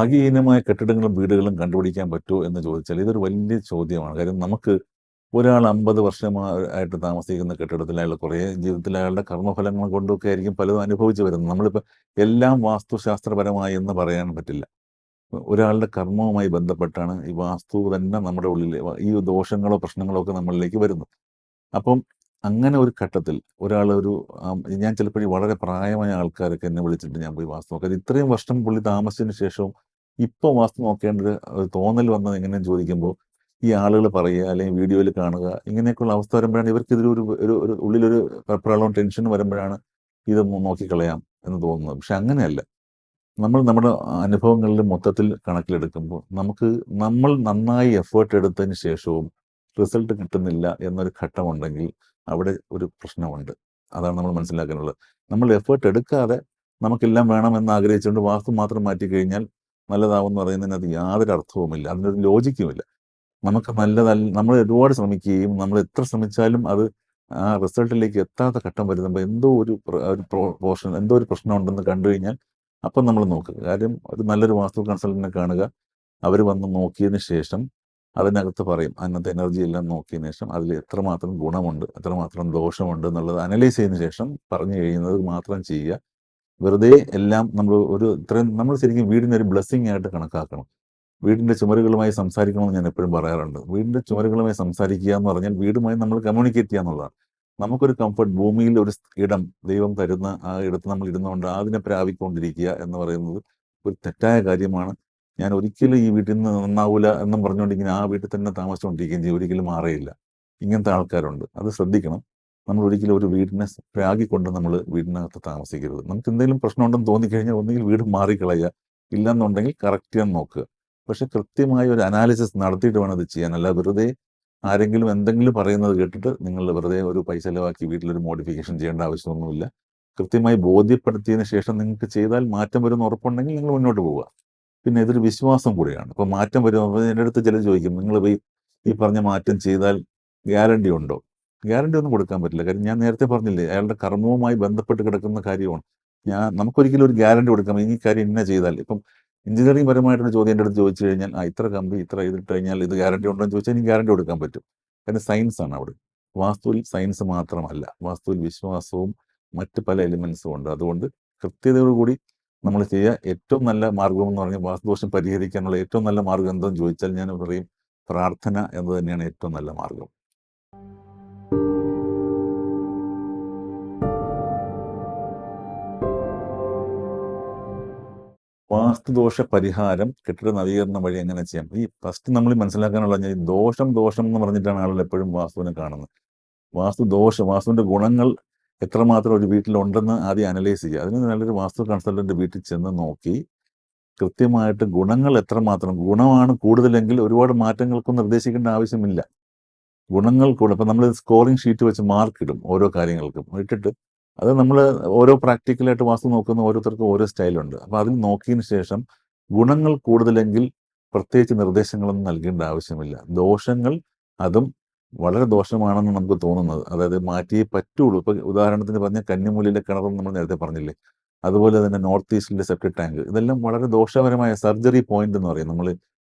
ഭാഗ്യഹീനമായ കെട്ടിടങ്ങളും വീടുകളും കണ്ടുപിടിക്കാൻ പറ്റുമോ എന്ന് ചോദിച്ചാൽ ഇതൊരു വലിയ ചോദ്യമാണ്. കാര്യം നമുക്ക് ഒരാൾ അമ്പത് വർഷമായിട്ട് താമസിക്കുന്ന കെട്ടിടത്തിൽ അയാൾ കുറേ ജീവിതത്തിൽ അയാളുടെ കർമ്മഫലങ്ങൾ കൊണ്ടൊക്കെ ആയിരിക്കും പലതും അനുഭവിച്ചു വരുന്നത്. നമ്മളിപ്പോൾ എല്ലാം വാസ്തുശാസ്ത്രപരമായി എന്ന് പറയാൻ പറ്റില്ല. ഒരാളുടെ കർമ്മവുമായി ബന്ധപ്പെട്ടാണ് ഈ വാസ്തു തന്നെ നമ്മുടെ ഉള്ളിൽ ഈ ദോഷങ്ങളോ പ്രശ്നങ്ങളോ ഒക്കെ നമ്മളിലേക്ക് വരുന്നത്. അപ്പം അങ്ങനെ ഒരു ഘട്ടത്തിൽ ഒരാൾ ഒരു ഞാൻ ചിലപ്പോഴും വളരെ പ്രായമായ ആൾക്കാരൊക്കെ എന്നെ വിളിച്ചിട്ട് ഞാൻ പോയി വാസ്തു നോക്കാം ഇത്രയും വർഷം പുള്ളി താമസിച്ചതിന് ശേഷവും ഇപ്പോൾ വാസ്തു നോക്കേണ്ട ഒരു ഒരു തോന്നൽ വന്നത് എങ്ങനെയെന്ന് ചോദിക്കുമ്പോൾ ഈ ആളുകൾ പറയുക അല്ലെങ്കിൽ വീഡിയോയിൽ കാണുക ഇങ്ങനെയൊക്കെയുള്ള അവസ്ഥ വരുമ്പോഴാണ് ഇവർക്ക് ഇതിലൊരു ഒരു ഒരു ഉള്ളിലൊരു പ്രളവും ടെൻഷനും വരുമ്പോഴാണ് ഇത് നോക്കിക്കളയാം എന്ന് തോന്നുന്നത്. പക്ഷെ അങ്ങനെയല്ല. നമ്മൾ നമ്മുടെ അനുഭവങ്ങളിൽ മൊത്തത്തിൽ കണക്കിലെടുക്കുമ്പോൾ നമുക്ക് നമ്മൾ നന്നായി എഫേർട്ട് എടുത്തതിന് ശേഷവും റിസൾട്ട് കിട്ടുന്നില്ല എന്നൊരു ഘട്ടമുണ്ടെങ്കിൽ അവിടെ ഒരു പ്രശ്നമുണ്ട്. അതാണ് നമ്മൾ മനസ്സിലാക്കാനുള്ളത്. നമ്മൾ എഫേർട്ട് എടുക്കാതെ നമുക്കെല്ലാം വേണം എന്ന് ആഗ്രഹിച്ചുകൊണ്ട് വാസ്തു മാത്രം മാറ്റി കഴിഞ്ഞാൽ നല്ലതാവും എന്ന് പറയുന്നതിനകത്ത് യാതൊരു അർത്ഥവുമില്ല. അതിനൊരു ലോജിക്കുമില്ല. നമുക്ക് നല്ലതല്ല നമ്മൾ ഒരുപാട് ശ്രമിക്കുകയും നമ്മൾ എത്ര ശ്രമിച്ചാലും അത് ആ റിസൾട്ടിലേക്ക് എത്താത്ത ഘട്ടം വരുമ്പോൾ എന്തോ ഒരു ഒരു പോർഷൻ എന്തോ ഒരു പ്രശ്നം ഉണ്ടെന്ന് കണ്ടു കഴിഞ്ഞാൽ അപ്പം നമ്മൾ നോക്കുക. കാര്യം ഒരു നല്ലൊരു വാസ്തു കൺസൾട്ടന്റിനെ കാണുക. അവർ വന്ന് നോക്കിയതിന് ശേഷം അതിനകത്ത് പറയും അതിനകത്ത് എനർജി എല്ലാം നോക്കിയതിന് ശേഷം അതിൽ എത്രമാത്രം ഗുണമുണ്ട് എത്രമാത്രം ദോഷമുണ്ട് എന്നുള്ളത് അനലൈസ് ചെയ്തതിന് ശേഷം പറഞ്ഞു കഴിയുന്നത് മാത്രം ചെയ്യുക. വെറുതെ എല്ലാം നമ്മൾ ഒരു ഇത്രയും നമ്മൾ ശരിക്കും വീടിനെ ഒരു ബ്ലെസ്സിങ് ആയിട്ട് കണക്കാക്കണം. വീടിന്റെ ചുമരുകളുമായി സംസാരിക്കണമെന്ന് ഞാൻ എപ്പോഴും പറയാറുണ്ട്. വീടിന്റെ ചുമരുകളുമായി സംസാരിക്കുക എന്ന് പറഞ്ഞാൽ വീടുമായി നമ്മൾ കമ്മ്യൂണിക്കേറ്റ് ചെയ്യുക എന്നുള്ളതാണ്. നമുക്കൊരു കംഫർട്ട് ഭൂമിയിൽ ഒരു ഇടം ദൈവം തരുന്ന ആ ഇടത്ത് നമ്മൾ ഇരുന്നുകൊണ്ട് അതിനെ പ്രാപിക്കൊണ്ടിരിക്കുക എന്ന് പറയുന്നത് ഒരു തെറ്റായ കാര്യമാണ്. ഞാൻ ഒരിക്കലും ഈ വീട്ടിൽ നിന്ന് നന്നാവൂല എന്നും പറഞ്ഞുകൊണ്ട് ഇങ്ങനെ ആ വീട്ടിൽ തന്നെ താമസിച്ചുകൊണ്ടിരിക്കുകയും ചെയ്യും. ഒരിക്കലും മാറിയില്ല. ഇങ്ങനത്തെ ആൾക്കാരുണ്ട്. അത് ശ്രദ്ധിക്കണം. നമ്മൾ ഒരിക്കലും ഒരു വീടിനെ പ്രാഗിക്കൊണ്ട് നമ്മൾ വീടിനകത്ത് താമസിക്കരുത്. നമുക്ക് എന്തെങ്കിലും പ്രശ്നമുണ്ടെന്ന് തോന്നിക്കഴിഞ്ഞാൽ ഒന്നുകിൽ വീട് മാറിക്കളയുക ഇല്ലെന്നുണ്ടെങ്കിൽ കറക്റ്റ് ചെയ്യാൻ നോക്കുക. പക്ഷെ കൃത്യമായ ഒരു അനാലിസിസ് നടത്തിയിട്ട് വേണം അത് ചെയ്യാൻ. അല്ല വെറുതെ ആരെങ്കിലും എന്തെങ്കിലും പറയുന്നത് കേട്ടിട്ട് നിങ്ങൾ വെറുതെ ഒരു പൈസ ചിലവാക്കി വീട്ടിലൊരു മോഡിഫിക്കേഷൻ ചെയ്യേണ്ട ആവശ്യമൊന്നുമില്ല. കൃത്യമായി ബോധ്യപ്പെടുത്തിയതിന് ശേഷം നിങ്ങൾക്ക് ചെയ്താൽ മാറ്റം വരുമെന്ന് ഉറപ്പുണ്ടെങ്കിൽ നിങ്ങൾ മുന്നോട്ട് പോവുക. പിന്നെ ഇതൊരു വിശ്വാസം കൂടിയാണ്. അപ്പോൾ മാറ്റം വരുമ്പോൾ എന്റെ അടുത്ത് ചിലർ ചോദിക്കും നിങ്ങൾ ഈ പറഞ്ഞ മാറ്റം ചെയ്താൽ ഗ്യാരണ്ടി ഉണ്ടോ? ഗ്യാരണ്ടി ഒന്നും കൊടുക്കാൻ പറ്റില്ല. കാര്യം ഞാൻ നേരത്തെ പറഞ്ഞില്ലേ അയാളുടെ കർമ്മവുമായി ബന്ധപ്പെട്ട് കിടക്കുന്ന കാര്യമാണ്. ഞാൻ നമുക്കൊരിക്കലും ഒരു ഗ്യാരണ്ടി കൊടുക്കാം ഈ കാര്യം ഇന്ന ചെയ്താൽ ഇപ്പം എഞ്ചിനീയറിംഗ് പരമായിട്ടുള്ള ചോദ്യം എന്റെ അടുത്ത് ചോദിച്ചു കഴിഞ്ഞാൽ ആ ഇത്ര കമ്പി ഇത്ര ചെയ്തിട്ട് കഴിഞ്ഞാൽ ഇത് ഗ്യാരണ്ടി ഉണ്ടോ എന്ന് ചോദിച്ചാൽ എനിക്ക് ഗ്യാരണ്ടി കൊടുക്കാൻ പറ്റും. കാരണം സയൻസ് ആണ് അവിടെ. വാസ്തുവിൽ സയൻസ് മാത്രമല്ല. വാസ്തുവിൽ വിശ്വാസവും മറ്റ് പല എലിമെൻസും ഉണ്ട്. അതുകൊണ്ട് കൃത്യതയോടുകൂടി നമ്മൾ ചെയ്യുക ഏറ്റവും നല്ല മാർഗം എന്ന് പറഞ്ഞാൽ വാസ്തുദോഷം പരിഹരിക്കാനുള്ള ഏറ്റവും നല്ല മാർഗം എന്തെന്ന് ചോദിച്ചാൽ ഞാൻ പറയും പ്രാർത്ഥന എന്ന് തന്നെയാണ് ഏറ്റവും നല്ല മാർഗം വാസ്തുദോഷ പരിഹാരം കെട്ടിട നവീകരണം വഴി എങ്ങനെ ചെയ്യാം? ഈ ഫസ്റ്റ് നമ്മൾ മനസ്സിലാക്കാനുള്ള ദോഷം ദോഷം എന്ന് പറഞ്ഞിട്ടാണ് ആളുകൾ എപ്പോഴും വാസ്തുവിനെ കാണുന്നത്. വാസ്തു ദോഷം വാസ്തുവിന്റെ ഗുണങ്ങൾ എത്രമാത്രം ഒരു വീട്ടിലുണ്ടെന്ന് ആദ്യം അനലൈസ് ചെയ്യുക. അതിന് നല്ലൊരു വാസ്തു കൺസൾട്ടന്റ് വീട്ടിൽ ചെന്ന് നോക്കി കൃത്യമായിട്ട് ഗുണങ്ങൾ എത്രമാത്രം ഗുണമാണ് കൂടുതലെങ്കിൽ ഒരുപാട് മാറ്റങ്ങൾക്കും നിർദ്ദേശിക്കേണ്ട ആവശ്യമില്ല. ഗുണങ്ങൾ കൂടെ. ഇപ്പം നമ്മൾ സ്കോറിംഗ് ഷീറ്റ് വെച്ച് മാർക്ക് ഇടും ഓരോ കാര്യങ്ങൾക്കും. ഇട്ടിട്ട് അത് നമ്മൾ ഓരോ പ്രാക്ടിക്കലായിട്ട് വാസ്തു നോക്കുന്ന ഓരോരുത്തർക്കും ഓരോ സ്റ്റൈലുണ്ട്. അപ്പോൾ അതിൽ നോക്കിയതിന് ശേഷം ഗുണങ്ങൾ കൂടുതലെങ്കിൽ പ്രത്യേകിച്ച് നിർദ്ദേശങ്ങളൊന്നും നൽകേണ്ട ആവശ്യമില്ല. ദോഷങ്ങൾ അതും വളരെ ദോഷമാണെന്ന് നമുക്ക് തോന്നുന്നത്. അതായത് മാറ്റിയേ പറ്റുള്ളൂ. ഇപ്പം ഉദാഹരണത്തിന് പറഞ്ഞ കന്നിമൂലിന്റെ കിണറും നമ്മൾ നേരത്തെ പറഞ്ഞില്ലേ? അതുപോലെ തന്നെ നോർത്ത് ഈസ്റ്റിലെ സെപ്റ്റിക് ടാങ്ക്. ഇതെല്ലാം വളരെ ദോഷകരമായ സർജറി പോയിന്റ് എന്ന് പറയും. നമ്മൾ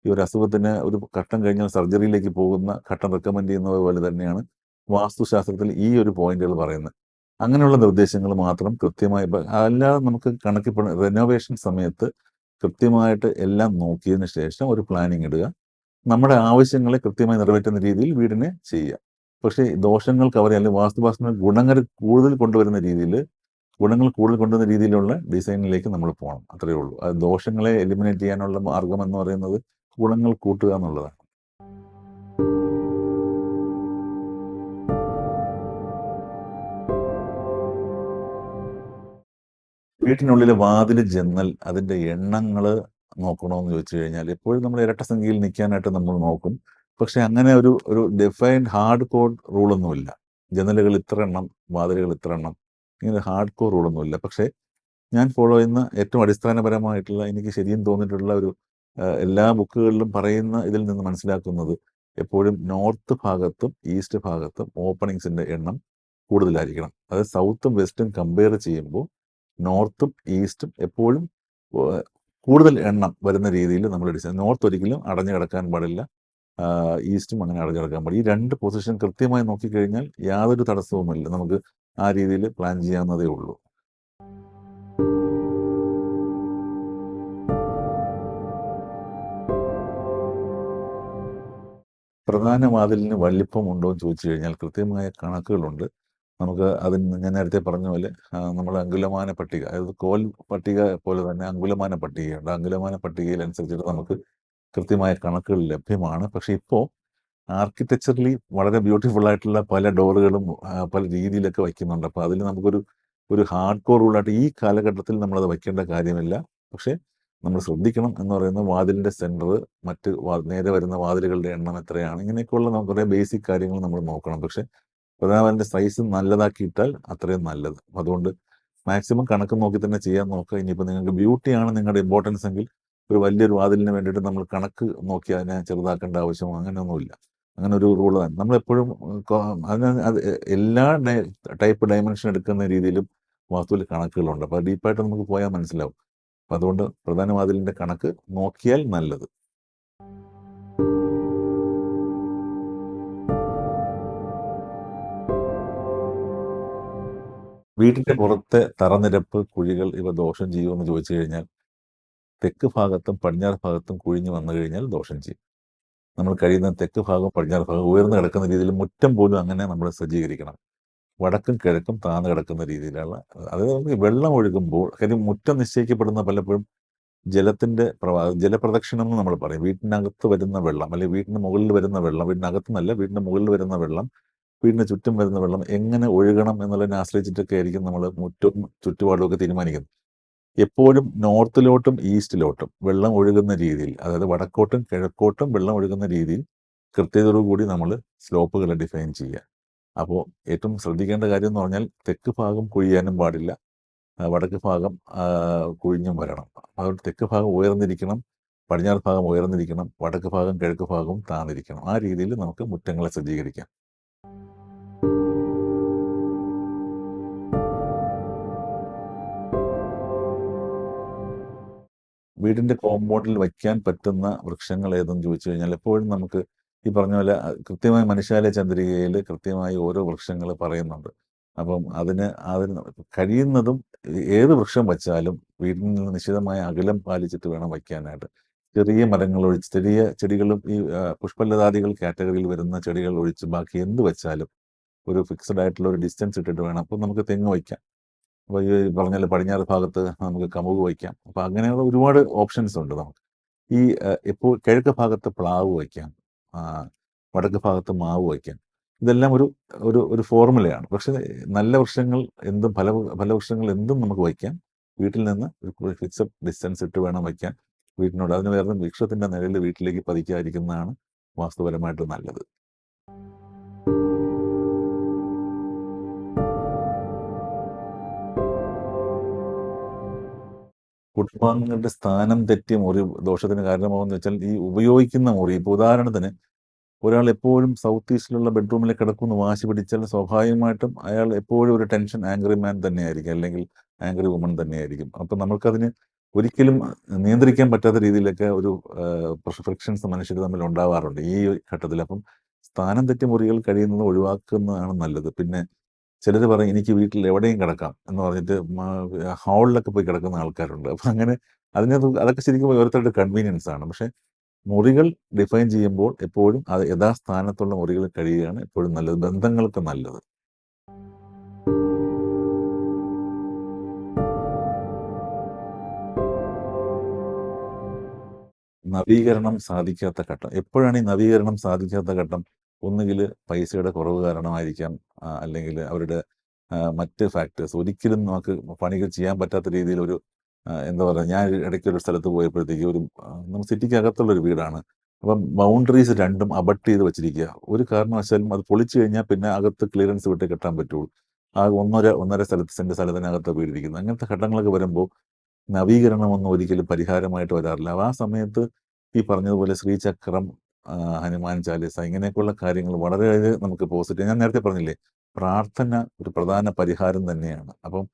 ഈ ഒരു അസുഖത്തിന് ഒരു ഘട്ടം കഴിഞ്ഞാൽ സർജറിയിലേക്ക് പോകുന്ന ഘട്ടം റെക്കമെൻഡ് ചെയ്യുന്നത് പോലെ തന്നെയാണ് വാസ്തുശാസ്ത്രത്തിൽ ഈ ഒരു പോയിന്റുകൾ പറയുന്നത്. അങ്ങനെയുള്ള നിർദ്ദേശങ്ങൾ മാത്രം കൃത്യമായി അല്ലാതെ നമുക്ക് കണക്കിൽ റെനോവേഷൻ സമയത്ത് കൃത്യമായിട്ട് എല്ലാം നോക്കിയതിന് ശേഷം ഒരു പ്ലാനിങ് ഇടുക. നമ്മുടെ ആവശ്യങ്ങളെ കൃത്യമായി നിറവേറ്റുന്ന രീതിയിൽ വീടിനെ ചെയ്യുക. പക്ഷേ ദോഷങ്ങൾ കവർ അല്ലെങ്കിൽ വാസ്തുവാസന ഗുണങ്ങൾ കൂടുതൽ കൊണ്ടുവരുന്ന രീതിയിൽ ഗുണങ്ങൾ കൂടുതൽ കൊണ്ടുവരുന്ന രീതിയിലുള്ള ഡിസൈനിലേക്ക് നമ്മൾ പോകണം. അത്രയേ ഉള്ളൂ. അത് ദോഷങ്ങളെ എലിമിനേറ്റ് ചെയ്യാനുള്ള മാർഗം എന്ന് പറയുന്നത് ഗുണങ്ങൾ കൂട്ടുക എന്നുള്ളതാണ്. വീട്ടിനുള്ളിലെ വാതിൽ ജന്നൽ അതിന്റെ എണ്ണങ്ങൾ നോക്കണമെന്ന് ചോദിച്ചു കഴിഞ്ഞാൽ എപ്പോഴും നമ്മൾ ഇരട്ട സംഖ്യയിൽ നിൽക്കാനായിട്ട് നമ്മൾ നോക്കും. പക്ഷെ അങ്ങനെ ഒരു ഒരു ഡിഫൈൻഡ് ഹാർഡ് കോഡ് റൂളൊന്നുമില്ല ജനലുകൾ ഇത്ര എണ്ണം വാതിലുകൾ ഇത്ര എണ്ണം ഇങ്ങനെ ഹാർഡ് കോർ റൂളൊന്നുമില്ല പക്ഷേ ഞാൻ ഫോളോ ചെയ്യുന്ന ഏറ്റവും അടിസ്ഥാനപരമായിട്ടുള്ള എനിക്ക് ശരിയും തോന്നിയിട്ടുള്ള ഒരു എല്ലാ ബുക്കുകളിലും പറയുന്ന ഇതിൽ നിന്ന് മനസ്സിലാക്കുന്നത് എപ്പോഴും നോർത്ത് ഭാഗത്തും ഈസ്റ്റ് ഭാഗത്തും ഓപ്പണിങ്സിന്റെ എണ്ണം കൂടുതലായിരിക്കണം. അതായത് സൗത്തും വെസ്റ്റും കമ്പയർ ചെയ്യുമ്പോൾ നോർത്തും ഈസ്റ്റും എപ്പോഴും കൂടുതൽ എണ്ണം വരുന്ന രീതിയിൽ നമ്മൾ ഡിസൈൻ നോർത്ത് ഒരിക്കലും അടഞ്ഞു കിടക്കാൻ പാടില്ല. ഈസ്റ്റും അങ്ങനെ അടഞ്ഞു കിടക്കാൻ പാടില്ല. ഈ രണ്ട് പൊസിഷൻ കൃത്യമായി നോക്കിക്കഴിഞ്ഞാൽ യാതൊരു തടസ്സവുമില്ല. നമുക്ക് ആ രീതിയിൽ പ്ലാൻ ചെയ്യാവുന്നതേ ഉള്ളൂ. പ്രധാന വാതിലിന് വലിപ്പം ഉണ്ടോ എന്ന് ചോദിച്ചു കഴിഞ്ഞാൽ കൃത്യമായ കണക്കുകളുണ്ട്. നമുക്ക് അതിന് ഞാൻ നേരത്തെ പറഞ്ഞ പോലെ നമ്മൾ അങ്കുലമാന പട്ടിക അതായത് കോൽ പട്ടിക പോലെ തന്നെ അങ്കുലമാന പട്ടികയുണ്ട്. അങ്കുലമാന പട്ടികയിൽ അനുസരിച്ചിട്ട് നമുക്ക് കൃത്യമായ കണക്കുകൾ ലഭ്യമാണ്. പക്ഷെ ഇപ്പോൾ ആർക്കിടെക്ചറലി വളരെ ബ്യൂട്ടിഫുൾ ആയിട്ടുള്ള പല ഡോറുകളും പല രീതിയിലൊക്കെ വയ്ക്കുന്നുണ്ട്. അപ്പോൾ അതിൽ നമുക്കൊരു ഒരു ഹാർഡ് കോർ റൂളായിട്ട് ഈ കാലഘട്ടത്തിൽ നമ്മളത് വയ്ക്കേണ്ട കാര്യമില്ല. പക്ഷേ നമ്മൾ ശ്രദ്ധിക്കണം എന്ന് പറയുന്ന വാതിലിന്റെ സെന്റർ മറ്റ് നേരെ വരുന്ന വാതിലുകളുടെ എണ്ണം എത്രയാണ്? ഇങ്ങനെയൊക്കെയുള്ള കുറേ ബേസിക് കാര്യങ്ങൾ നമ്മൾ നോക്കണം. പക്ഷേ പ്രധാനമാന്റെ സൈസ് നല്ലതാക്കിയിട്ടാൽ അത്രയും നല്ലത്. അതുകൊണ്ട് മാക്സിമം കണക്ക് നോക്കി തന്നെ ചെയ്യാൻ നോക്കുക. ഇനിയിപ്പോൾ നിങ്ങൾക്ക് ബ്യൂട്ടിയാണ് നിങ്ങളുടെ ഇമ്പോർട്ടൻസ് എങ്കിൽ ഒരു വലിയൊരു വാതിലിന് വേണ്ടിയിട്ട് നമ്മൾ കണക്ക് നോക്കി അതിനെ ചെറുതാക്കേണ്ട ആവശ്യം അങ്ങനെയൊന്നുമില്ല. അങ്ങനെ ഒരു റൂൾ തന്നെ. നമ്മളെപ്പോഴും അതിന് അത് എല്ലാ ടൈപ്പ് ഡയമെൻഷൻ എടുക്കുന്ന രീതിയിലും വാസ്തുവിൽ കണക്കുകളുണ്ട്. അപ്പോൾ ഡീപ്പായിട്ട് നമുക്ക് പോയാൽ മനസ്സിലാവും. അപ്പം അതുകൊണ്ട് പ്രധാന വാതിലിന്റെ കണക്ക് നോക്കിയാൽ നല്ലത്. വീടിന്റെ പുറത്തെ തറനിരപ്പ് കുഴികൾ ഇവ ദോഷം ചെയ്യുമെന്ന് ചോദിച്ചു കഴിഞ്ഞാൽ തെക്ക് ഭാഗത്തും പടിഞ്ഞാറ് ഭാഗത്തും കുഴിഞ്ഞു വന്നു കഴിഞ്ഞാൽ ദോഷം ചെയ്യും. നമ്മൾ കഴിയുന്ന തെക്ക് ഭാഗം പടിഞ്ഞാറ് ഭാഗം ഉയർന്നു കിടക്കുന്ന രീതിയിൽ മുറ്റം പോലും അങ്ങനെ നമ്മൾ സജ്ജീകരിക്കണം. വടക്കും കിഴക്കും താഴ്ന്നു കിടക്കുന്ന രീതിയിലുള്ള അതായത് നമുക്ക് വെള്ളം ഒഴുകുമ്പോൾ കാര്യം മുറ്റം നിശ്ചയിക്കപ്പെടുന്ന പലപ്പോഴും ജലത്തിന്റെ പ്രവാ ജലപ്രദക്ഷിണം എന്ന് നമ്മൾ പറയും. വീട്ടിനകത്ത് വരുന്ന വെള്ളം അല്ലെങ്കിൽ വീടിന് മുകളിൽ വരുന്ന വെള്ളം വീടിനകത്ത് നിന്നല്ല വീടിന് മുകളിൽ വരുന്ന വെള്ളം വീടിന് ചുറ്റും വരുന്ന വെള്ളം എങ്ങനെ ഒഴുകണം എന്നുള്ളതിനെ ആശ്രയിച്ചിട്ടൊക്കെ ആയിരിക്കും നമ്മൾ മുറ്റവും ചുറ്റുപാടുമൊക്കെ തീരുമാനിക്കുന്നത്. എപ്പോഴും നോർത്തിലോട്ടും ഈസ്റ്റിലോട്ടും വെള്ളം ഒഴുകുന്ന രീതിയിൽ അതായത് വടക്കോട്ടും കിഴക്കോട്ടും വെള്ളം ഒഴുകുന്ന രീതിയിൽ കൃത്യതയോടുകൂടി നമ്മൾ സ്ലോപ്പുകൾ ഡിഫൈൻ ചെയ്യുക. അപ്പോൾ ഏറ്റവും ശ്രദ്ധിക്കേണ്ട കാര്യം എന്ന് പറഞ്ഞാൽ തെക്ക് ഭാഗം കുഴിയാനും പാടില്ല. വടക്ക് ഭാഗം കുഴിഞ്ഞും വരണം. അതുകൊണ്ട് തെക്ക് ഭാഗം ഉയർന്നിരിക്കണം പടിഞ്ഞാറ് ഭാഗം ഉയർന്നിരിക്കണം വടക്ക് ഭാഗം കിഴക്ക് ഭാഗവും താന്നിരിക്കണം. ആ രീതിയിൽ നമുക്ക് മുറ്റങ്ങളെ സജ്ജീകരിക്കാം. വീടിന്റെ കോമ്പൗണ്ടിൽ വയ്ക്കാൻ പറ്റുന്ന വൃക്ഷങ്ങൾ ഏതെന്ന് ചോദിച്ചു കഴിഞ്ഞാൽ എപ്പോഴും നമുക്ക് ഈ പറഞ്ഞ പോലെ കൃത്യമായ മനുഷ്യാലയ ചന്ദ്രികയിൽ കൃത്യമായി ഓരോ വൃക്ഷങ്ങൾ പറയുന്നുണ്ട്. അപ്പം അതിന് അതിന് കഴിയുന്നതും ഏത് വൃക്ഷം വച്ചാലും വീടിൽ നിന്ന് നിശ്ചിതമായ അകലം പാലിച്ചിട്ട് വേണം വയ്ക്കാനായിട്ട്. ചെറിയ മരങ്ങൾ ഒഴിച്ച് ചെറിയ ചെടികളും ഈ പുഷ്പലതാദികൾ കാറ്റഗറിയിൽ വരുന്ന ചെടികൾ ഒഴിച്ച് ബാക്കി എന്ത് വെച്ചാലും ഒരു ഫിക്സഡ് ആയിട്ടുള്ള ഒരു ഡിസ്റ്റൻസ് ഇട്ടിട്ട് വേണം. അപ്പം നമുക്ക് തെങ്ങ് വയ്ക്കാം. പറഞ്ഞാൽ പടിഞ്ഞാറ് ഭാഗത്ത് നമുക്ക് കമുക് വയ്ക്കാം. അപ്പം അങ്ങനെയുള്ള ഒരുപാട് ഓപ്ഷൻസ് ഉണ്ട് നമുക്ക്. ഈ ഇപ്പോൾ കിഴക്ക് ഭാഗത്ത് പ്ലാവ് വയ്ക്കാം. വടക്ക് ഭാഗത്ത് മാവ് വയ്ക്കാം. ഇതെല്ലാം ഒരു ഒരു ഒരു ഫോർമുലയാണ് പക്ഷെ നല്ല വൃക്ഷങ്ങൾ എന്തും ഫല ഫലവൃക്ഷങ്ങൾ എന്തും നമുക്ക് വയ്ക്കാം. വീട്ടിൽ നിന്ന് ഒരു ഫിക്സഡ് ഡിസ്റ്റൻസ് ഇട്ട് വേണം വയ്ക്കാൻ. വീട്ടിനോട് അതിന് വേറെ വൃക്ഷത്തിന്റെ നിലയിൽ വീട്ടിലേക്ക് പതിക്കാതിരിക്കുന്നതാണ് വാസ്തുപരമായിട്ട് നല്ലത്. കുടുംബാംഗങ്ങളുടെ സ്ഥാനം തെറ്റിയ മുറി ദോഷത്തിന് കാരണമാകുമെന്ന് വെച്ചാൽ ഈ ഉപയോഗിക്കുന്ന മുറി ഇപ്പോൾ ഉദാഹരണത്തിന് ഒരാൾ എപ്പോഴും സൗത്ത് ഈസ്റ്റിലുള്ള ബെഡ്റൂമിൽ കിടക്കുന്ന വാശി പിടിച്ചാൽ സ്വാഭാവികമായിട്ടും അയാൾ എപ്പോഴും ഒരു ടെൻഷൻ ആംഗ്രി മാൻ തന്നെയായിരിക്കും അല്ലെങ്കിൽ ആംഗ്രി വുമൺ തന്നെയായിരിക്കും. അപ്പം നമുക്കതിന് ഒരിക്കലും നിയന്ത്രിക്കാൻ പറ്റാത്ത രീതിയിലൊക്കെ ഒരു ഫ്രിക്ഷൻസ് മനുഷ്യർ തമ്മിൽ ഉണ്ടാവാറുണ്ട് ഈ ഘട്ടത്തിൽ. അപ്പം സ്ഥാനം തെറ്റിയ മുറികൾ കഴിയുന്നത് ഒഴിവാക്കുന്നതാണ് നല്ലത്. പിന്നെ ചിലർ പറയും എനിക്ക് വീട്ടിൽ എവിടെയും കിടക്കാം എന്ന് പറഞ്ഞിട്ട് ഹാളിലൊക്കെ പോയി കിടക്കുന്ന ആൾക്കാരുണ്ട്. അപ്പം അങ്ങനെ അതിനകത്ത് അതൊക്കെ ശരിക്കും ഓരോരുത്തരുടെ കൺവീനിയൻസ് ആണ്. പക്ഷേ മുറികൾ ഡിഫൈൻ ചെയ്യുമ്പോൾ എപ്പോഴും അത് യഥാസ്ഥാനത്തുള്ള മുറികൾ കഴിയുകയാണ് എപ്പോഴും നല്ലത്. ബന്ധങ്ങൾക്ക് നല്ലത്. നവീകരണം സാധിക്കാത്ത ഘട്ടം. എപ്പോഴാണ് ഈ നവീകരണം സാധിക്കാത്ത ഘട്ടം? ഒന്നുകിൽ പൈസയുടെ കുറവ് കാരണമായിരിക്കാം അല്ലെങ്കിൽ അവരുടെ മറ്റ് ഫാക്ടേഴ്സ് ഒരിക്കലും നമുക്ക് പണികൾ ചെയ്യാൻ പറ്റാത്ത രീതിയിൽ ഒരു എന്താ പറയുക ഞാൻ ഇടയ്ക്ക് ഒരു സ്ഥലത്ത് പോയപ്പോഴത്തേക്ക് ഒരു നമ്മൾ സിറ്റിക്കകത്തുള്ള ഒരു വീടാണ്. അപ്പം ബൗണ്ടറീസ് രണ്ടും അബട്ട് ചെയ്ത് വെച്ചിരിക്കുക ഒരു കാരണവശാലും അത് പൊളിച്ചു കഴിഞ്ഞാൽ പിന്നെ അകത്ത് ക്ലിയറൻസ് വിട്ട് കെട്ടാൻ പറ്റുള്ളൂ. ആ ഒന്നര ഒന്നര സ്ഥലത്ത് സെന്റ് സ്ഥലത്തിനകത്ത് വീടിരിക്കുന്നത് അങ്ങനത്തെ ഘട്ടങ്ങളൊക്കെ വരുമ്പോൾ നവീകരണമൊന്നും ഒരിക്കലും പരിഹാരമായിട്ട് വരാറില്ല. ആ സമയത്ത് ഈ പറഞ്ഞതുപോലെ ശ്രീചക്രം ഹനുമാൻ ചാലിസ ഇങ്ങനെയൊക്കെയുള്ള കാര്യങ്ങൾ വളരെ നമുക്ക് പോസിറ്റീവ് ഞാൻ നേരത്തെ പറഞ്ഞില്ലേ പ്രാർത്ഥന ഒരു പ്രധാന പരിഹാരം തന്നെയാണ് അപ്പം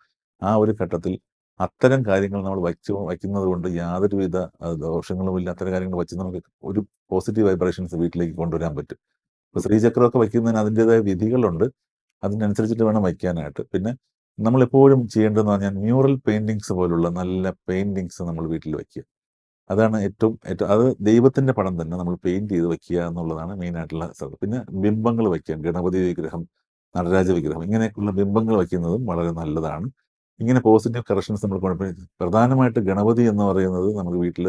ആ ഒരു ഘട്ടത്തിൽ അത്തരം കാര്യങ്ങൾ നമ്മൾ വച്ച് വയ്ക്കുന്നത് കൊണ്ട് യാതൊരുവിധ ദോഷങ്ങളും ദോഷങ്ങളുമില്ല. അത്തരം കാര്യങ്ങൾ വെച്ച് നമുക്ക് ഒരു പോസിറ്റീവ് വൈബ്രേഷൻസ് വീട്ടിലേക്ക് കൊണ്ടുവരാൻ പറ്റും. ഇപ്പൊ ശ്രീചക്രമൊക്കെ വയ്ക്കുന്നതിന് അതിന്റെതായ വിധികളുണ്ട്. അതിനനുസരിച്ചിട്ട് വേണം വയ്ക്കാനായിട്ട്. പിന്നെ നമ്മളെപ്പോഴും ചെയ്യേണ്ടതെന്ന് പറഞ്ഞാൽ മ്യൂറൽ പെയിന്റിങ്സ് പോലുള്ള നല്ല പെയിന്റിങ്സ് നമ്മൾ വീട്ടിൽ വയ്ക്കുക. അതാണ് ഏറ്റവും ഏറ്റവും അത് ദൈവത്തിന്റെ പടം തന്നെ നമ്മൾ പെയിന്റ് ചെയ്ത് വെക്കുക എന്നുള്ളതാണ് മെയിൻ ആയിട്ടുള്ള സ്ഥലം പിന്നെ ബിംബങ്ങൾ വയ്ക്കുക ഗണപതി വിഗ്രഹം, നടരാജ വിഗ്രഹം ഇങ്ങനെയൊക്കെയുള്ള ബിംബങ്ങൾ വയ്ക്കുന്നതും വളരെ നല്ലതാണ്. ഇങ്ങനെ പോസിറ്റീവ് കറക്ഷൻസ് നമ്മൾ കൊണ്ടുപോയി പ്രധാനമായിട്ട് ഗണപതി എന്ന് പറയുന്നത് നമുക്ക് വീട്ടിൽ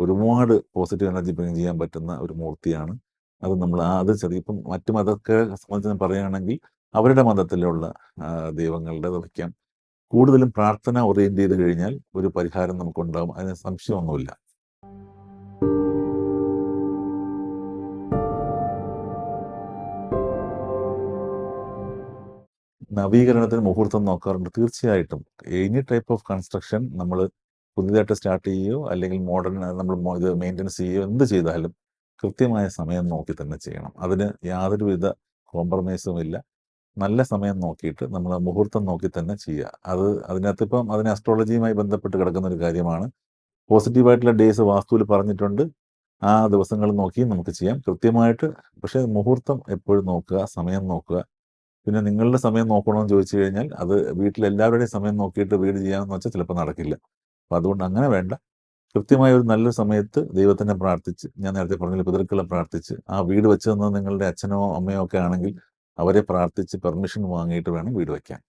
ഒരുപാട് പോസിറ്റീവ് എനർജി ബ്രിങ് ചെയ്യാൻ പറ്റുന്ന ഒരു മൂർത്തിയാണ്. അത് നമ്മൾ ആ അത് ചെറിയ ഇപ്പം മറ്റു മതക്കാരെ സംബന്ധിച്ച് പറയുകയാണെങ്കിൽ അവരുടെ മതത്തിലുള്ള ദൈവങ്ങളുടെ വയ്ക്കാം. കൂടുതലും പ്രാർത്ഥന ഓറിയന്റ് ചെയ്ത് കഴിഞ്ഞാൽ ഒരു പരിഹാരം നമുക്കുണ്ടാകും. അതിന് സംശയമൊന്നുമില്ല. നവീകരണത്തിന് മുഹൂർത്തം നോക്കാറുണ്ട്. തീർച്ചയായിട്ടും. എനി ടൈപ്പ് ഓഫ് കൺസ്ട്രക്ഷൻ നമ്മൾ പുതിയതായിട്ട് സ്റ്റാർട്ട് ചെയ്യുകയോ അല്ലെങ്കിൽ മോഡേൺ നമ്മൾ ഇത് മെയിന്റെനൻസ് ചെയ്യുകയോ എന്ത് ചെയ്താലും കൃത്യമായ സമയം നോക്കി തന്നെ ചെയ്യണം. അതിന് യാതൊരുവിധ കോംപ്രമൈസും ഇല്ല. നല്ല സമയം നോക്കിയിട്ട് നമ്മൾ മുഹൂർത്തം നോക്കി തന്നെ ചെയ്യുക. അത് അതിനകത്ത് ഇപ്പം അതിന് അസ്ട്രോളജിയുമായി ബന്ധപ്പെട്ട് കിടക്കുന്ന ഒരു കാര്യമാണ്. പോസിറ്റീവ് ആയിട്ടുള്ള ഡേയ്സ് വാസ്തുവിൽ പറഞ്ഞിട്ടുണ്ട്. ആ ദിവസങ്ങൾ നോക്കി നമുക്ക് ചെയ്യാം. കൃത്യമായിട്ട് പക്ഷേ മുഹൂർത്തം എപ്പോഴും നോക്കുക, സമയം നോക്കുക. പിന്നെ നിങ്ങളുടെ സമയം നോക്കണമെന്ന് ചോദിച്ചു കഴിഞ്ഞാൽ അത് വീട്ടിലെല്ലാവരുടെയും സമയം നോക്കിയിട്ട് വീട് ചെയ്യാമെന്ന് വെച്ചാൽ ചിലപ്പോൾ നടക്കില്ല. അപ്പോൾ അതുകൊണ്ട് അങ്ങനെ വേണ്ട. കൃത്യമായ ഒരു നല്ലൊരു സമയത്ത് ദൈവത്തിനെ പ്രാർത്ഥിച്ച് ഞാൻ നേരത്തെ പറഞ്ഞില്ല പിതൃക്കളെ പ്രാർത്ഥിച്ച് ആ വീട് വെച്ച് തന്നത് നിങ്ങളുടെ അച്ഛനോ അമ്മയോ ഒക്കെ ആണെങ്കിൽ അവരെ പ്രാർത്ഥിച്ച് പെർമിഷൻ വാങ്ങിയിട്ട് വേണം വീട് വയ്ക്കാൻ.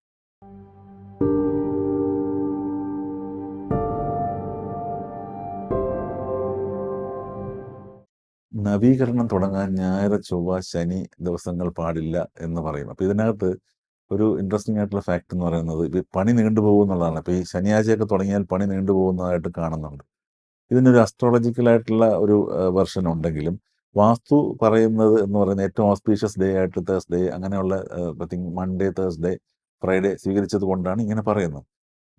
നവീകരണം തുടങ്ങാൻ ഞായർ, ചൊവ്വ, ശനി ദിവസങ്ങൾ പാടില്ല എന്ന് പറയും. അപ്പൊ ഇതിനകത്ത് ഒരു ഇൻട്രസ്റ്റിംഗ് ആയിട്ടുള്ള ഫാക്ട് എന്ന് പറയുന്നത് പണി നീണ്ടുപോകും എന്നുള്ളതാണ്. അപ്പൊ ഈ ശനിയാഴ്ചയൊക്കെ തുടങ്ങിയാൽ പണി നീണ്ടുപോകുന്നതായിട്ട് കാണുന്നുണ്ട്. ഇതിനൊരു അസ്ട്രോളജിക്കലായിട്ടുള്ള ഒരു വെർഷൻ ഉണ്ടെങ്കിലും വാസ്തു പറയുന്നത് എന്ന് പറയുന്നത് ഏറ്റവും ഓസ്പീഷ്യസ് ഡേ ആയിട്ട് തേഴ്സ്ഡേ അങ്ങനെയുള്ള തിങ്ക് മൺഡേ, തേഴ്സ്ഡേ, ഫ്രൈഡേ സ്വീകരിച്ചത് കൊണ്ടാണ് ഇങ്ങനെ പറയുന്നത്.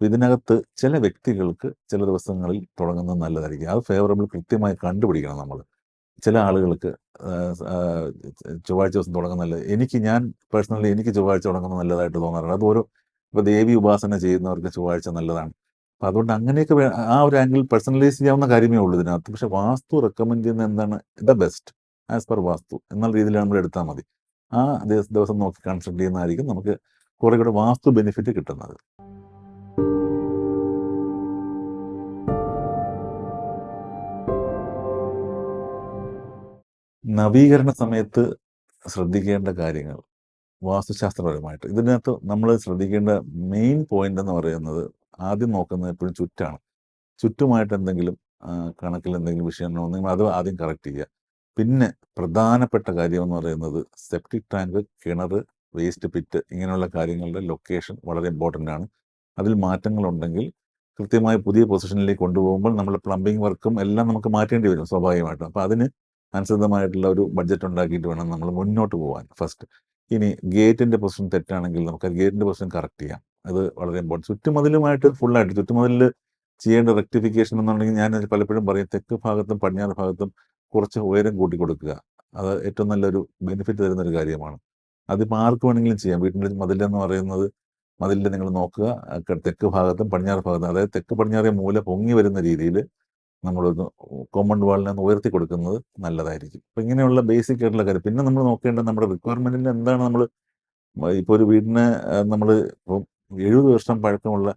ഇതിനകത്ത് ചില വ്യക്തികൾക്ക് ചില ദിവസങ്ങളിൽ തുടങ്ങുന്നത് നല്ലതായിരിക്കും. അത് ഫേവറബിൾ കൃത്യമായി കണ്ടുപിടിക്കണം നമ്മൾ. ചില ആളുകൾക്ക് ചൊവ്വാഴ്ച ദിവസം തുടങ്ങുന്ന നല്ലത്. എനിക്ക് ഞാൻ പേഴ്സണലി എനിക്ക് ചൊവ്വാഴ്ച തുടങ്ങുന്നത് നല്ലതായിട്ട് തോന്നാറുണ്ട്. അത് ഓരോ ഇപ്പോൾ ദേവി ഉപാസന ചെയ്യുന്നവർക്ക് ചൊവ്വാഴ്ച നല്ലതാണ്. അപ്പം അതുകൊണ്ട് അങ്ങനെയൊക്കെ ആ ഒരു ആംഗിൾ പേഴ്സണലൈസ് ചെയ്യാവുന്ന കാര്യമേ ഉള്ളൂ ഇതിനകത്ത്. പക്ഷേ വാസ്തു റെക്കമെൻഡ് ചെയ്യുന്ന എന്താണ് the best as per vastu എന്നുള്ള രീതിയിലാണ് നമ്മൾ എടുത്താൽ മതി. ആ ദിവസം നോക്കി കൺസൾട്ട് ചെയ്യുന്നതായിരിക്കും നമുക്ക് കുറേ കൂടെ വാസ്തു ബെനിഫിറ്റ് കിട്ടുന്നത്. നവീകരണ സമയത്ത് ശ്രദ്ധിക്കേണ്ട കാര്യങ്ങൾ വാസ്തുശാസ്ത്രപരമായിട്ട് ഇതിനകത്ത് നമ്മൾ ശ്രദ്ധിക്കേണ്ട മെയിൻ പോയിന്റ് എന്ന് പറയുന്നത് ആദ്യം നോക്കുന്നത് എപ്പോഴും ചുറ്റാണ്. ചുറ്റുമായിട്ട് എന്തെങ്കിലും കണക്കിൽ എന്തെങ്കിലും വിഷയം ഉണ്ടെങ്കിൽ അത് ആദ്യം കറക്റ്റ് ചെയ്യുക. പിന്നെ പ്രധാനപ്പെട്ട കാര്യം എന്ന് പറയുന്നത് സെപ്റ്റിക് ടാങ്ക്, കിണർ വേസ്റ്റ് പിറ്റ് ഇങ്ങനെയുള്ള കാര്യങ്ങളുടെ ലൊക്കേഷൻ വളരെ ഇമ്പോർട്ടന്റ് ആണ്. അതിൽ മാറ്റങ്ങളുണ്ടെങ്കിൽ കൃത്യമായി പുതിയ പൊസിഷനിലേക്ക് കൊണ്ടുപോകുമ്പോൾ നമ്മുടെ പ്ലംബിംഗ് വർക്കും എല്ലാം നമുക്ക് മാറ്റേണ്ടി വരും സ്വാഭാവികമായിട്ടും. അപ്പോൾ അതിന് അനുസൃതമായിട്ടുള്ള ഒരു ബഡ്ജറ്റ് ഉണ്ടാക്കിയിട്ട് വേണം നമ്മൾ മുന്നോട്ട് പോകാൻ ഫസ്റ്റ്. ഇനി ഗേറ്റിന്റെ പൊസിഷൻ തെറ്റാണെങ്കിൽ നമുക്ക് ഗേറ്റിന്റെ പൊസിഷൻ കറക്റ്റ് ചെയ്യാം. അത് വളരെ ഇമ്പോർട്ടന്റ്. ചുറ്റുമതിലുമായിട്ട് ഫുള്ളായിട്ട് ചുറ്റുമതിലിൽ ചെയ്യേണ്ട റെക്ടിഫിക്കേഷൻ എന്നുണ്ടെങ്കിൽ ഞാൻ പലപ്പോഴും പറയും തെക്ക് ഭാഗത്തും പടിഞ്ഞാറ് ഭാഗത്തും കുറച്ച് ഉയരം കൂട്ടി കൊടുക്കുക അത് ഏറ്റവും നല്ലൊരു ബെനിഫിറ്റ് തരുന്ന ഒരു കാര്യമാണ്. അതിപ്പോൾ ആർക്ക് വേണമെങ്കിലും ചെയ്യാം. വീട്ടിന്റെ മതിലെന്ന് പറയുന്നത് മതിലിൽ നിങ്ങൾ നോക്കുക തെക്ക് ഭാഗത്തും പടിഞ്ഞാറ് ഭാഗത്തും അതായത് തെക്ക് പടിഞ്ഞാറേ മൂല പൊങ്ങി വരുന്ന രീതിയിൽ നമ്മളൊന്ന് കോമൺ വാളിനെ ഒന്ന് ഉയർത്തി കൊടുക്കുന്നത് നല്ലതായിരിക്കും. അപ്പം ഇങ്ങനെയുള്ള ബേസിക് ആയിട്ടുള്ള കാര്യം. പിന്നെ നമ്മൾ നോക്കേണ്ടത് നമ്മുടെ റിക്വയർമെന്റിന്റെ എന്താണ് നമ്മൾ ഇപ്പോൾ ഒരു വീടിനെ നമ്മൾ ഇപ്പം 70 വർഷം പഴക്കമുള്ള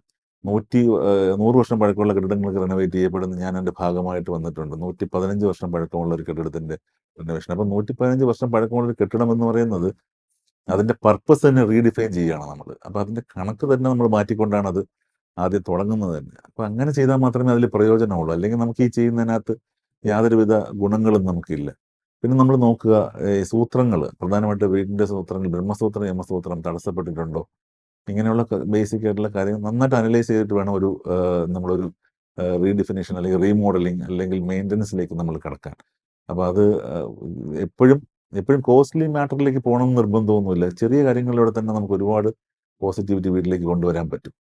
100 ആഹ് 100 വർഷം പഴക്കമുള്ള കെട്ടിടങ്ങൾക്ക് റിനോവേറ്റ് ചെയ്യപ്പെടുന്ന ഞാൻ എന്റെ ഭാഗമായിട്ട് വന്നിട്ടുണ്ട്. 115 വർഷം പഴക്കമുള്ള ഒരു കെട്ടിടത്തിന്റെ റിനോവേഷൻ. അപ്പൊ 115 വർഷം പഴക്കമുള്ള ഒരു കെട്ടിടം എന്ന് പറയുന്നത് അതിന്റെ പർപ്പസ് തന്നെ റീഡിഫൈൻ ചെയ്യുകയാണ് നമ്മൾ അപ്പോൾ അതിന്റെ കണക്ക് തന്നെ നമ്മൾ മാറ്റിക്കൊണ്ടാണ് അത് ആദ്യം തുടങ്ങുന്നത് തന്നെ. അപ്പൊ അങ്ങനെ ചെയ്താൽ മാത്രമേ അതിൽ പ്രയോജനമുള്ളൂ. അല്ലെങ്കിൽ നമുക്ക് ഈ ചെയ്യുന്നതിനകത്ത് യാതൊരുവിധ ഗുണങ്ങളും നമുക്കില്ല. പിന്നെ നമ്മൾ നോക്കുക ഈ സൂത്രങ്ങൾ പ്രധാനമായിട്ട് വീടിന്റെ സൂത്രങ്ങൾ ബ്രഹ്മസൂത്രം, യമസൂത്രം തടസ്സപ്പെട്ടിട്ടുണ്ടോ? ഇങ്ങനെയുള്ള ബേസിക് ആയിട്ടുള്ള കാര്യങ്ങൾ നന്നായിട്ട് അനലൈസ് ചെയ്തിട്ട് വേണം ഒരു നമ്മളൊരു റീഡിഫിനേഷൻ അല്ലെങ്കിൽ റീമോഡലിംഗ് അല്ലെങ്കിൽ മെയിന്റനൻസിലേക്ക് നമ്മൾ കടക്കാൻ. അപ്പോൾ അത് എപ്പോഴും എപ്പഴും കോസ്റ്റ്ലി മാറ്ററിലേക്ക് പോകണമെന്ന് നിർബന്ധമൊന്നുമില്ല. ചെറിയ കാര്യങ്ങളിലൂടെ തന്നെ നമുക്ക് ഒരുപാട് പോസിറ്റിവിറ്റി വീട്ടിലേക്ക് കൊണ്ടുവരാൻ പറ്റും.